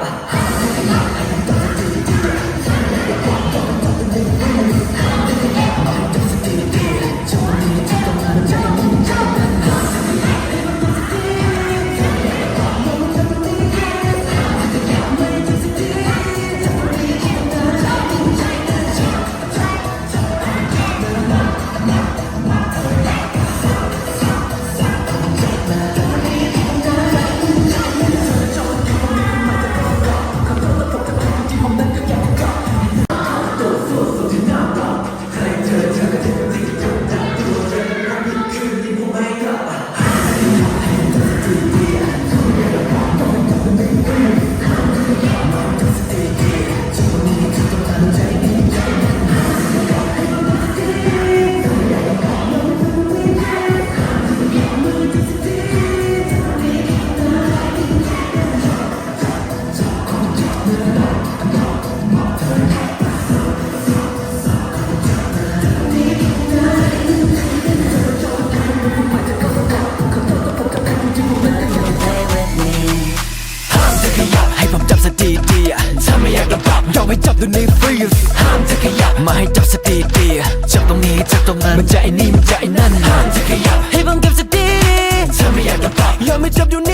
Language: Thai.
up. ยากระบับยอมให้จับดูในฟรีสห้ามเธอขยับมาให้จับสติดีๆจับตรงนี้จับตรงนั้นมันจะไอ้นี่มันจะไอ้นั่นห้ามเธอขยับให้ผมจับสติดีๆถ้าไม่อยากระบับยอมให้จับอยู่ในฟรี